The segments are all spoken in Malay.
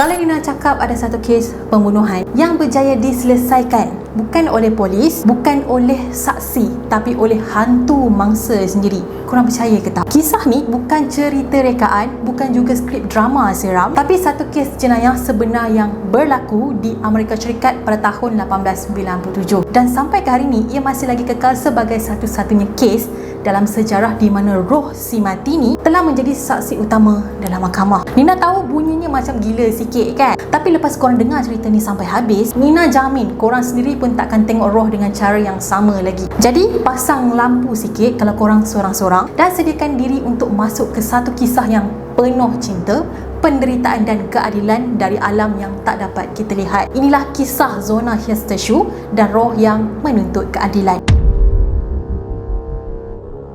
Kalau Nina cakap ada satu kes pembunuhan yang berjaya diselesaikan bukan oleh polis, bukan oleh saksi, tapi oleh hantu mangsa sendiri. Korang percaya ke tak? Kisah ni bukan cerita rekaan, bukan juga skrip drama seram, tapi satu kes jenayah sebenar yang berlaku di Amerika Syarikat pada tahun 1897. Dan sampai ke hari ni, ia masih lagi kekal sebagai satu-satunya kes dalam sejarah di mana roh si mati ni telah menjadi saksi utama dalam mahkamah. Nina tahu bunyinya macam gila sikit kan? Tapi lepas korang dengar cerita ni sampai habis, Nina jamin korang sendiri pun takkan tengok roh dengan cara yang sama lagi. Jadi, pasang lampu sikit kalau korang seorang-seorang dan sediakan diri untuk masuk ke satu kisah yang penuh cinta, penderitaan dan keadilan dari alam yang tak dapat kita lihat. Inilah kisah zona Hiestashu dan roh yang menuntut keadilan.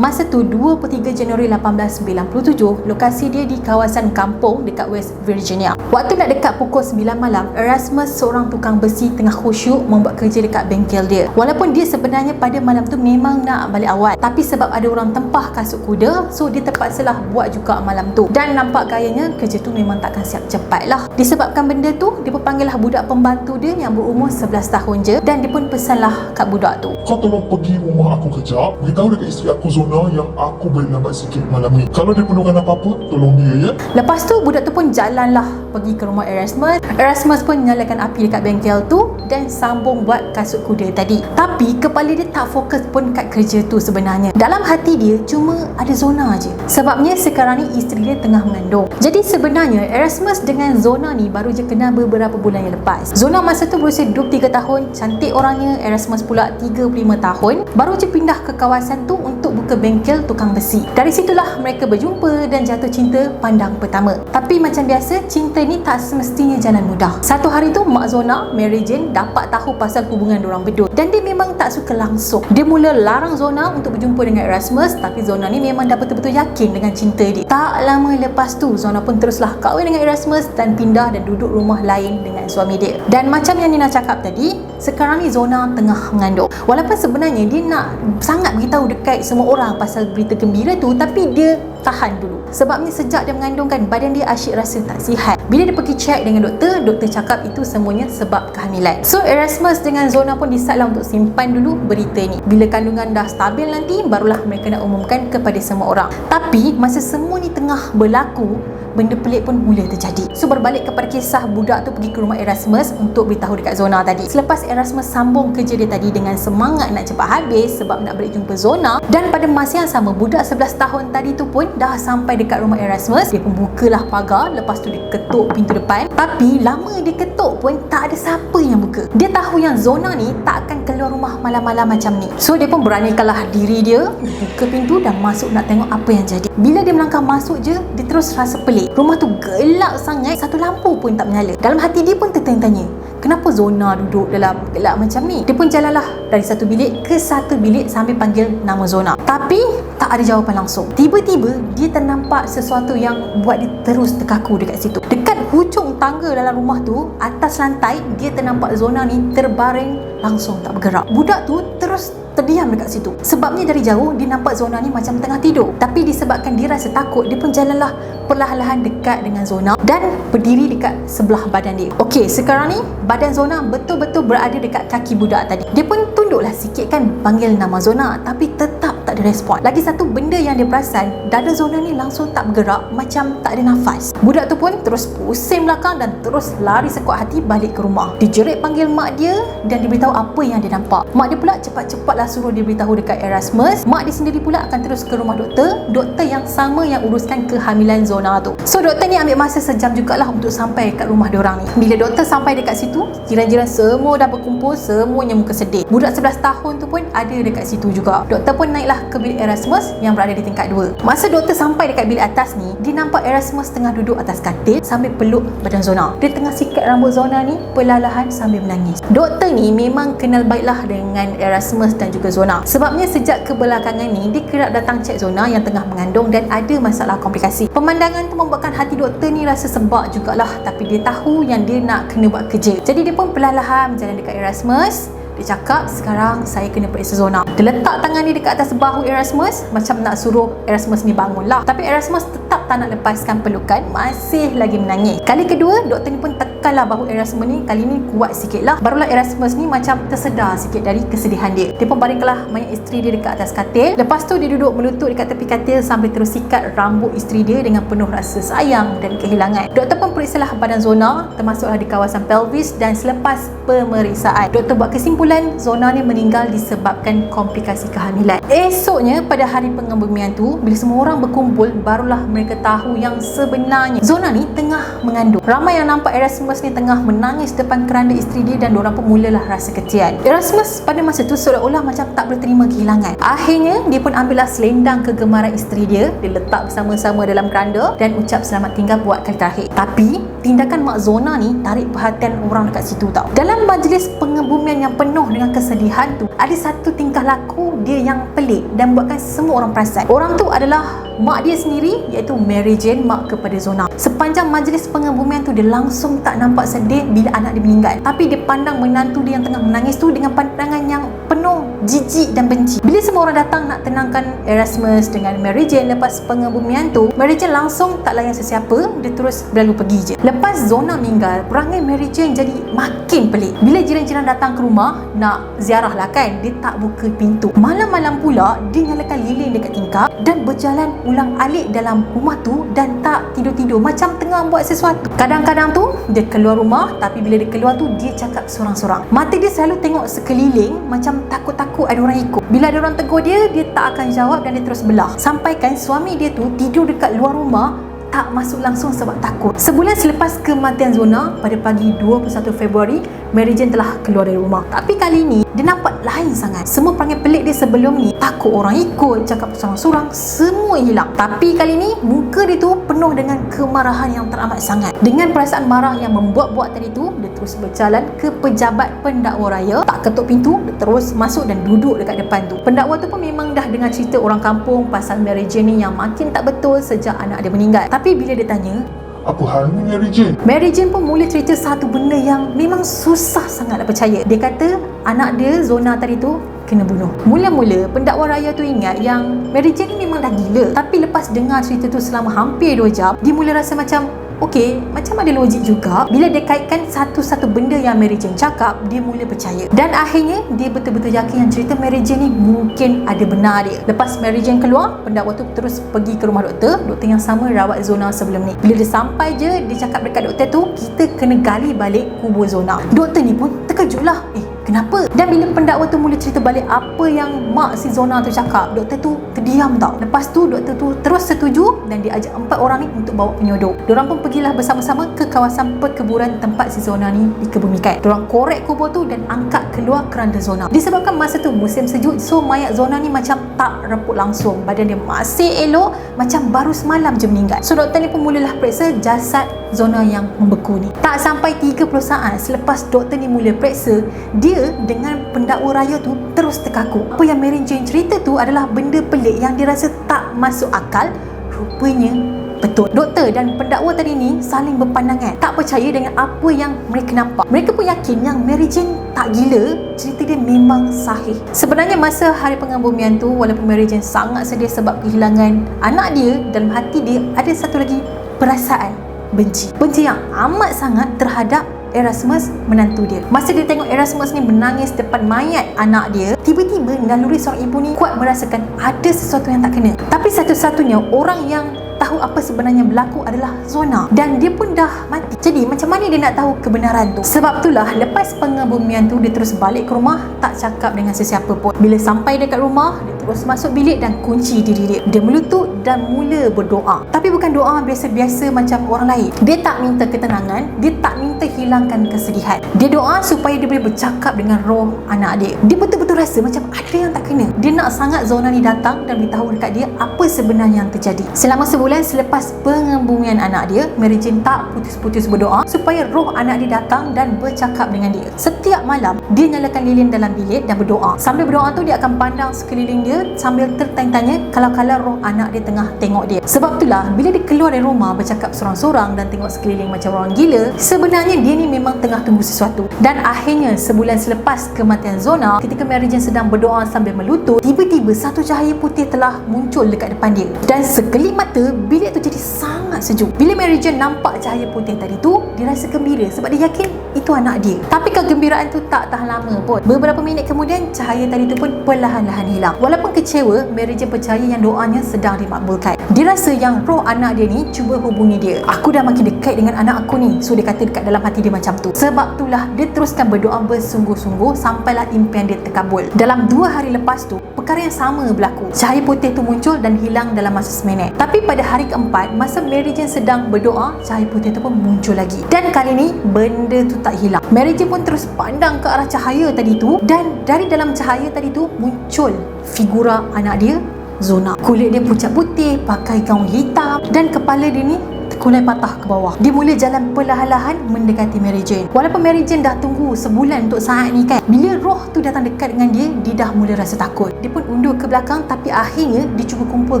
Masa tu 23 Januari 1897, lokasi dia di kawasan kampung dekat West Virginia. Waktu nak dekat pukul 9 malam, Erasmus seorang tukang besi tengah khusyuk membuat kerja dekat bengkel dia. Walaupun dia sebenarnya pada malam tu memang nak balik awal, tapi sebab ada orang tempah kasut kuda, so dia terpaksalah buat juga malam tu. Dan nampak gayanya kerja tu memang takkan siap cepat lah. Disebabkan benda tu, dia pun panggil lah budak pembantu dia yang berumur 11 tahun je dan dia pun pesanlah kat budak tu. Kau tolong pergi rumah aku kejap Beritahu dekat isteri aku Zona yang aku balik lambat sikit malam ni Kalau dia perlukan apa-apa Tolong dia ya Lepas tu budak tu pun jalanlah pergi ke rumah Erasmus. Erasmus pun nyalakan api dekat bengkel tu dan sambung buat kasut kuda tadi. Tapi kepala dia tak fokus pun kat kerja tu sebenarnya. Dalam hati dia cuma ada Zona je. Sebabnya sekarang ni isteri dia tengah mengandung. Jadi sebenarnya Erasmus dengan Zona ni baru je kenal beberapa bulan yang lepas. Zona masa tu berusia 23 tahun, cantik orangnya. Erasmus pula 35 tahun. Baru je pindah ke kawasan tu untuk buka bengkel tukang besi. Dari situlah mereka berjumpa dan jatuh cinta pandang pertama. Tapi macam biasa, cinta ni tak semestinya jalan mudah. Satu hari tu Mak Zona, Mary Jane dapat tahu pasal hubungan diorang berdua. Dan dia memang tak suka langsung. Dia mula larang Zona untuk berjumpa dengan Erasmus tapi Zona ni memang dah betul-betul yakin dengan cinta dia. Tak lama lepas tu, Zona pun teruslah kahwin dengan Erasmus dan pindah dan duduk rumah lain dengan suami dia. Dan macam yang Nina cakap tadi, sekarang ni Zona tengah mengandung. Walaupun sebenarnya dia nak sangat beritahu dekat semua orang pasal berita gembira tu tapi dia tahan dulu sebabnya sejak dia mengandung kan badan dia asyik rasa tak sihat bila dia pergi check dengan doktor doktor cakap itu semuanya sebab kehamilan. So Erasmus dengan Zona pun decide lah untuk simpan dulu berita ni. Bila kandungan dah stabil nanti barulah mereka nak umumkan kepada semua orang. Tapi masa semua ni tengah berlaku benda pelik pun mula terjadi. So berbalik kepada kisah budak tu pergi ke rumah Erasmus untuk beritahu dekat Zona tadi. Selepas Erasmus sambung kerja dia tadi dengan semangat nak cepat habis sebab nak balik jumpa Zona dan pada masa yang sama budak 11 tahun tadi tu pun dah sampai dekat rumah Erasmus. Dia pun bukalah pagar lepas tu dia ketuk pintu depan. Tapi lama dia ketuk pun tak ada siapa yang buka. Dia tahu yang Zona ni tak akan keluar rumah malam-malam macam ni. So dia pun beranikanlah diri dia buka pintu dan masuk nak tengok apa yang jadi. Bila dia melangkah masuk je, dia terus rasa pelik. Rumah tu gelap sangat, satu lampu pun tak menyala. Dalam hati dia pun tertanya-tanya, kenapa Zona duduk dalam gelap macam ni? Dia pun jalanlah dari satu bilik ke satu bilik sambil panggil nama Zona. Tapi tak ada jawapan langsung. Tiba-tiba dia ternampak sesuatu yang buat dia terus terkaku dekat situ. Dekat hujung tangga dalam rumah tu, atas lantai, dia ternampak Zona ni terbaring langsung tak bergerak. Budak tu terus terdiam dekat situ. Sebabnya dari jauh dia nampak Zona ni macam tengah tidur. Tapi disebabkan dia rasa takut, dia pun jalanlah perlahan-lahan dekat dengan Zona dan berdiri dekat sebelah badan dia. Okey, sekarang ni badan Zona betul-betul berada dekat kaki budak tadi. Dia pun tunduklah sikit kan panggil nama Zona tapi tetap tak ada respon. Lagi satu benda yang dia perasan, dada Zona ni langsung tak bergerak macam tak ada nafas. Budak tu pun terus pusing belakang dan terus lari sekuat hati balik ke rumah. Dijerit panggil mak dia dan diberitahu apa yang dia nampak. Mak dia pula cepat-cepatlah suruh dia beritahu dekat Erasmus. Mak dia sendiri pula akan terus ke rumah doktor, doktor yang sama yang uruskan kehamilan Zona tu. So doktor ni ambil masa sejam jugalah untuk sampai kat rumah dia orang ni. Bila doktor sampai dekat situ, jiran-jiran semua dah berkumpul, semuanya muka sedih. Budak 11 tahun tu pun ada dekat situ juga. Doktor pun naiklah ke bilik Erasmus yang berada di tingkat 2. Masa doktor sampai dekat bilik atas ni, dia nampak Erasmus tengah duduk atas katil sambil peluk badan Zona. Dia tengah sikat rambut Zona ni perlahan sambil menangis. Doktor ni memang kenal baiklah dengan Erasmus dan juga Zona. Sebabnya sejak kebelakangan ni, dia kerap datang cek Zona yang tengah mengandung dan ada masalah komplikasi. Pemandangan tu membuatkan hati doktor ni rasa sebab jugalah tapi dia tahu yang dia nak kena buat kerja. Jadi dia pun perlahan-lahan berjalan dekat Erasmus Dia cakap sekarang saya kena periksa zona. Dia letak tangan dia dekat atas bahu Erasmus macam nak suruh Erasmus ni bangun lah. Tapi Erasmus tetap tak nak lepaskan pelukan, masih lagi menangis. Kali kedua, doktor ni pun tekanlah bahu Erasmus ni, kali ni kuat sikit lah. Barulah Erasmus ni macam tersedar sikit dari kesedihan dia. Dia pun baringlah mayat isteri dia dekat atas katil. Lepas tu dia duduk melutut dekat tepi katil sambil terus sikat rambut isteri dia dengan penuh rasa sayang dan kehilangan. Doktor pun periksalah badan Zona, termasuklah di kawasan pelvis dan selepas pemeriksaan, doktor buat kesimpulan Zona ni meninggal disebabkan komplikasi kehamilan. Esoknya pada hari pengebumian tu, bila semua orang berkumpul, barulah mereka tahu yang sebenarnya Zona ni tengah mengandung. Ramai yang nampak Erasmus ni tengah menangis depan keranda isteri dia dan diorang pun mulalah rasa ketian. Erasmus pada masa tu seolah-olah macam tak boleh terima kehilangan. Akhirnya, dia pun ambillah selendang kegemaran isteri dia, dia letak bersama-sama dalam keranda dan ucap selamat tinggal buat kali terakhir. Tapi, tindakan Mak Zona ni tarik perhatian orang dekat situ tau. Dalam majlis pengebumian yang penuh dengan kesedihan tu, ada satu tingkah laku dia yang pelik dan buatkan semua orang perasan. Orang tu adalah mak dia sendiri iaitu Mary Jane mak kepada Zona. Sepanjang majlis pengebumian tu dia langsung tak nampak sedih bila anak dia meninggal. Tapi dia pandang menantu dia yang tengah menangis tu dengan pandangan yang penuh jijik dan benci. Bila semua orang datang nak tenangkan Erasmus dengan Mary Jane lepas pengebumian tu, Mary Jane langsung tak layan sesiapa, dia terus berlalu pergi je. Lepas Zona meninggal, perangai Mary Jane jadi makin pelik. Bila jiran-jiran datang ke rumah nak ziarah lah kan, dia tak buka pintu. Malam-malam pula, dia nyalakan lilin dekat tingkap dan berjalan ulang alik dalam rumah tu dan tak tidur-tidur macam tengah buat sesuatu. Kadang-kadang tu dia keluar rumah tapi bila dia keluar tu dia cakap sorang-sorang. Mata dia selalu tengok sekeliling macam takut-takut ada orang ikut. Bila ada orang tegur dia, dia tak akan jawab dan dia terus belah. Sampaikan suami dia tu tidur dekat luar rumah tak masuk langsung sebab takut. Sebulan selepas kematian Zona, pada pagi 21 Februari, Mary Jane telah keluar dari rumah. Tapi kali ni, dia nampak lain sangat. Semua perangai pelik dia sebelum ni, takut orang ikut, cakap seorang-seorang, semua hilang. Tapi kali ni, muka dia tu penuh dengan kemarahan yang teramat sangat. Dengan perasaan marah yang membuat-buat tadi tu, dia terus berjalan ke pejabat pendakwa raya, tak ketuk pintu, dia terus masuk dan duduk dekat depan tu. Pendakwa tu pun memang dah dengar cerita orang kampung pasal Mary Jane ni yang makin tak betul sejak anak dia meninggal. Tapi bila dia tanya, Apa hal ni Mary Jane? Mary Jane pun mula cerita satu benda yang memang susah sangat nak percaya. Dia kata anak dia Zona tadi tu kena bunuh. Mula-mula pendakwa raya tu ingat yang Mary Jane ni memang dah gila. Tapi lepas dengar cerita tu selama hampir 2 jam, dia mula rasa macam Okey, macam ada logik juga. Bila dia kaitkan satu-satu benda yang Mary Jane cakap, dia mula percaya. Dan akhirnya, dia betul-betul yakin yang cerita Mary Jane ni mungkin ada benar dia. Lepas Mary Jane keluar, pendakwa tu terus pergi ke rumah doktor. Doktor yang sama rawat Zona sebelum ni. Bila dia sampai je, dia cakap dekat doktor tu, kita kena gali balik kubur Zona. Doktor ni pun terkejut lah. Eh, Kenapa? Dan bila pendakwa tu mula cerita balik apa yang mak si Zona tu cakap, doktor tu terdiam tau. Lepas tu doktor tu terus setuju dan dia ajak empat orang ni untuk bawa penyodok. Diorang pun pergilah bersama-sama ke kawasan perkeburan tempat si Zona ni dikebumikan. Diorang korek kubur tu dan angkat keluar keranda Zona. Disebabkan masa tu musim sejuk, so mayat Zona ni macam tak reput langsung. Badan dia masih elok, macam baru semalam je meninggal. So doktor ni pun mulalah periksa jasad Zona yang membeku ni. Tak sampai 30 saat selepas doktor ni mula periksa, dia dengan pendakwa raya tu terus terkaku. Apa yang Mary Jane cerita tu adalah benda pelik yang dia rasa tak masuk akal. Rupanya betul. Doktor dan pendakwa tadi ni saling berpandangan. Tak percaya dengan apa yang mereka nampak. Mereka pun yakin yang Mary Jane tak gila. Cerita dia memang sahih. Sebenarnya masa hari pengebumian tu walaupun Mary Jane sangat sedih sebab kehilangan anak dia dalam hati dia ada satu lagi perasaan benci. Benci yang amat sangat terhadap Erasmus menantu dia. Masa dia tengok Erasmus ni menangis depan mayat anak dia, tiba-tiba naluri seorang ibu ni kuat merasakan ada sesuatu yang tak kena. Tapi satu-satunya orang yang tahu apa sebenarnya berlaku adalah Zona dan dia pun dah mati. Jadi macam mana dia nak tahu kebenaran tu? Sebab itulah lepas pengebumian tu dia terus balik ke rumah tak cakap dengan sesiapa pun. Bila sampai dekat rumah terus masuk bilik dan kunci diri dia. Dia melutut dan mula berdoa. Tapi bukan doa biasa-biasa macam orang lain. Dia tak minta ketenangan, dia tak minta hilangkan kesedihan. Dia doa supaya dia boleh bercakap dengan roh anak dia. Dia betul-betul rasa macam ada yang tak kena. Dia nak sangat Zona ni datang dan beritahu dekat dia apa sebenarnya yang terjadi. Selama sebulan selepas pengebumian anak dia, Mary Jane tak putus-putus berdoa supaya roh anak dia datang dan bercakap dengan dia. Setiap malam, dia nyalakan lilin dalam bilik dan berdoa. Sambil berdoa tu dia akan pandang sekeliling dia sambil tertanya-tanya kalau-kalau roh anak dia tengah tengok dia. Sebab itulah bila dia keluar dari rumah bercakap seorang-seorang dan tengok sekeliling macam orang gila, sebenarnya dia ni memang tengah tunggu sesuatu. Dan akhirnya sebulan selepas kematian Zona, ketika Mary Jane sedang berdoa sambil melutut, tiba-tiba satu cahaya putih telah muncul dekat depan dia. Dan sekelip mata, bilik tu jadi sangat sejuk. Bila Mary Jane nampak cahaya putih tadi tu, dia rasa gembira sebab dia yakin itu anak dia. Tapi kegembiraan tu tak tahan lama pun. Beberapa minit kemudian, cahaya tadi tu pun perlahan-lahan hilang. Walaupun kecewa, Mary Jane percaya yang doanya sedang dimakbulkan. Dia rasa yang roh anak dia ni cuba hubungi dia. Aku dah makin dekat dengan anak aku ni. So dia kata dekat dalam hati dia macam tu. Sebab itulah dia teruskan berdoa bersungguh-sungguh sampailah impian dia terkabul. Dalam dua hari lepas tu, perkara yang sama berlaku. Cahaya putih tu muncul dan hilang dalam masa seminit. Tapi pada hari keempat, masa Mary Jane sedang berdoa, cahaya putih tu pun muncul lagi. Dan kali ni, benda tu tak hilang. Mary Jane pun terus pandang ke arah cahaya tadi tu dan dari dalam cahaya tadi tu muncul figura anak dia Zona. Kulit dia pucat putih, pakai gaun hitam dan kepala dia ni terkulai patah ke bawah. Dia mula jalan perlahan-lahan mendekati Mary Jane. Walaupun Mary Jane dah tunggu sebulan untuk saat ni kan, bila roh tu datang dekat dengan dia, dia dah mula rasa takut. Dia pun undur ke belakang tapi akhirnya dia cuba kumpul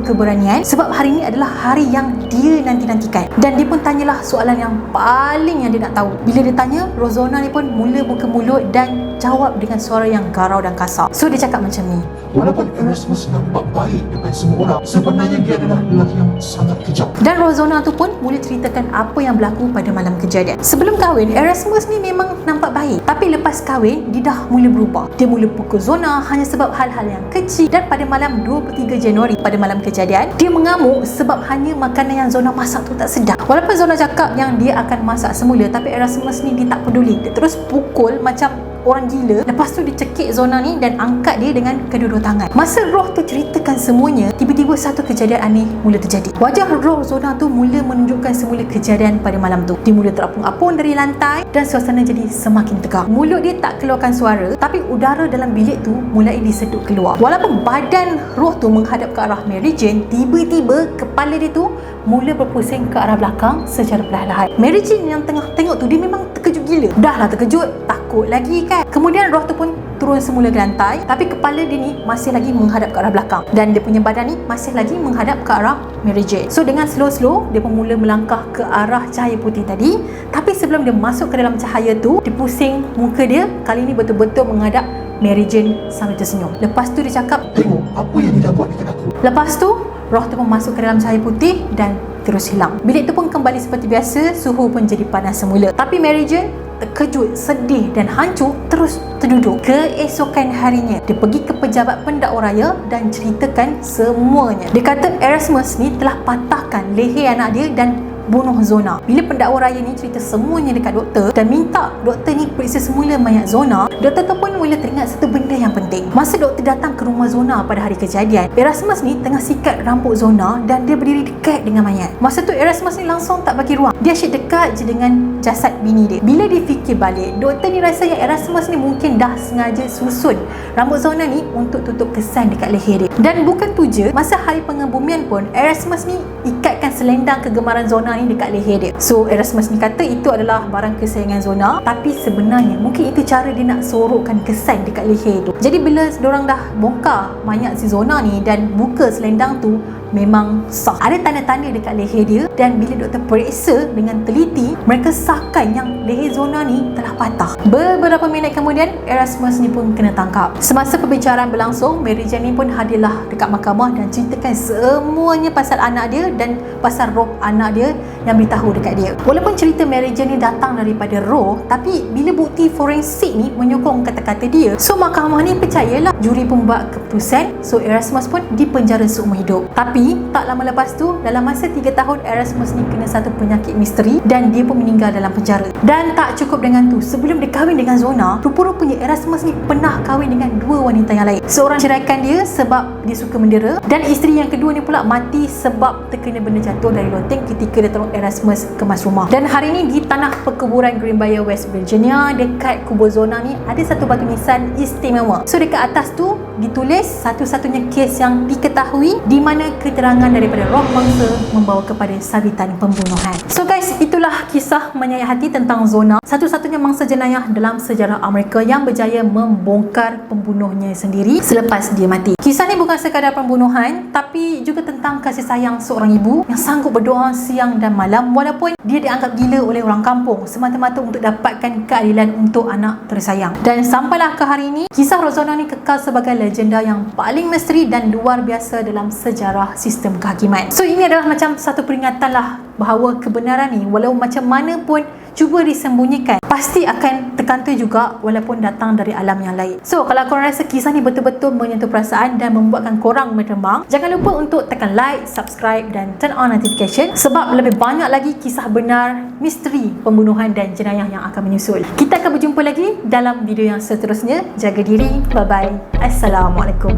keberanian sebab hari ni adalah hari yang dia nanti-nantikan. Dan dia pun tanyalah soalan yang paling yang dia nak tahu. Bila dia tanya, Rozona ni pun mula buka mulut dan jawab dengan suara yang garau dan kasar. So dia cakap macam ni. Walaupun Erasmus nampak baik depan semua orang, sebenarnya dia adalah lelaki yang sangat kejam. Dan Rozona tu pun mula ceritakan apa yang berlaku pada malam kejadian. Sebelum kahwin, Erasmus ni memang nampak baik. Tapi lepas kahwin, dia dah mula berubah. Dia mula pukul Zona hanya sebab hal-hal yang kecil. Dan pada malam 23 Januari, pada malam kejadian, dia mengamuk sebab hanya makanan yang Zona masak tu tak sedap. Walaupun Zona cakap yang dia akan masak semula, tapi Erasmus ni dia tak peduli. Dia terus pukul macam orang gila lepas tu dia cekik Zona ni dan angkat dia dengan kedua-dua tangan. Masa roh tu ceritakan semuanya tiba-tiba satu kejadian aneh mula terjadi. Wajah roh Zona tu mula menunjukkan semula kejadian pada malam tu. Dia mula terapung-apung dari lantai dan suasana jadi semakin tegang mulut dia tak keluarkan suara tapi udara dalam bilik tu mulai disedut keluar. Walaupun badan roh tu menghadap ke arah Mary Jane tiba-tiba kepala dia tu mula berpusing ke arah belakang secara perlahan-lahan. Mary Jane yang tengah tengok tu dia memang terkejut gila. Dah lah terkejut takut lagi kan. Kemudian roh tu pun turun semula ke lantai tapi kepala dia ni masih lagi menghadap ke arah belakang. Dan dia punya badan ni masih lagi menghadap ke arah Mary Jane. So dengan slow-slow dia pun mula melangkah ke arah cahaya putih tadi. Tapi sebelum dia masuk ke dalam cahaya tu dia pusing muka dia kali ni betul-betul menghadap Mary Jane sambil tersenyum. Lepas tu dia cakap Tengok apa yang dia buat dekat aku. lepas tu roh tu pun masuk ke dalam cahaya putih dan terus hilang bilik tu pun kembali seperti biasa suhu pun jadi panas semula tapi Mary Jane terkejut, sedih dan hancur terus terduduk. Keesokan harinya, dia pergi ke pejabat pendakwa raya dan ceritakan semuanya. Dia kata Erasmus ni telah patahkan leher anak dia dan bunuh Zona. Bila pendakwa raya ni cerita semuanya dekat doktor dan minta doktor ni periksa semula mayat Zona, doktor tu pun mula teringat satu benda yang penting. Masa doktor datang ke rumah Zona pada hari kejadian, Erasmus ni tengah sikat rambut Zona dan dia berdiri dekat dengan mayat. Masa tu Erasmus ni langsung tak bagi ruang. Dia asyik dekat je dengan jasad bini dia. Bila dia fikir balik, doktor ni rasa yang Erasmus ni mungkin dah sengaja susun rambut Zona ni untuk tutup kesan dekat leher dia. Dan bukan tu je, masa hari pengebumian pun Erasmus ni ikatkan selendang kegemaran Zona ni dekat leher dia. So Erasmus ni kata itu adalah barang kesayangan Zona tapi sebenarnya mungkin itu cara dia nak sorokkan kesan dekat leher tu. Jadi bila orang dah bongkar mayat si Zona ni dan buka selendang tu memang sah. Ada tanda-tanda dekat leher dia dan bila doktor periksa dengan teliti, mereka sahkan yang leher Zona ni telah patah. Beberapa minit kemudian, Erasmus ni pun kena tangkap. Semasa perbicaraan berlangsung, Mary Jane ni pun hadirlah dekat mahkamah dan ceritakan semuanya pasal anak dia dan pasal roh anak dia yang beritahu dekat dia. Walaupun cerita Mary Jane ni datang daripada roh, tapi bila bukti forensik ni menyokong kata-kata dia, so mahkamah ni percayalah juri pun buat keputusan, so Erasmus pun dipenjara seumur hidup. Tapi tak lama lepas tu, dalam masa 3 tahun Erasmus ni kena satu penyakit misteri dan dia pun meninggal dalam penjara. Dan tak cukup dengan tu, sebelum dia kahwin dengan Zona, rupa-rupanya Erasmus ni pernah kahwin dengan dua wanita yang lain. Seorang ceraikan dia sebab dia suka mendera dan isteri yang kedua ni pula mati sebab terkena benda jatuh dari loteng ketika dia tolong Erasmus kemas rumah. Dan hari ni di tanah perkuburan Greenbrier West Virginia dekat kubur Zona ni ada satu batu nisan istimewa. So dekat atas tu ditulis satu-satunya kes yang diketahui di mana keterangan daripada roh bangsa membawa kepada sabitan pembunuhan. So guys, itulah kisah menyayat hati tentang Zona, satu-satunya mangsa jenayah dalam sejarah Amerika yang berjaya membongkar pembunuhnya sendiri selepas dia mati. Kisah ni bukan sekadar pembunuhan tapi juga tentang kasih sayang seorang ibu yang sanggup berdoa siang dan malam walaupun dia dianggap gila oleh orang kampung semata-mata untuk dapatkan keadilan untuk anak tersayang. Dan sampailah ke hari ini, kisah Rozona ni kekal sebagai legenda yang paling misteri dan luar biasa dalam sejarah sistem kehakiman. So ini adalah macam satu peringatan lah bahawa kebenaran ni walau macam mana pun cuba disembunyikan. Pasti akan terkantoi juga walaupun datang dari alam yang lain. So kalau korang rasa kisah ni betul-betul menyentuh perasaan dan membuatkan korang meremang jangan lupa untuk tekan like, subscribe dan turn on notification sebab lebih banyak lagi kisah benar misteri pembunuhan dan jenayah yang akan menyusul. Kita akan berjumpa lagi dalam video yang seterusnya. Jaga diri. Bye bye assalamualaikum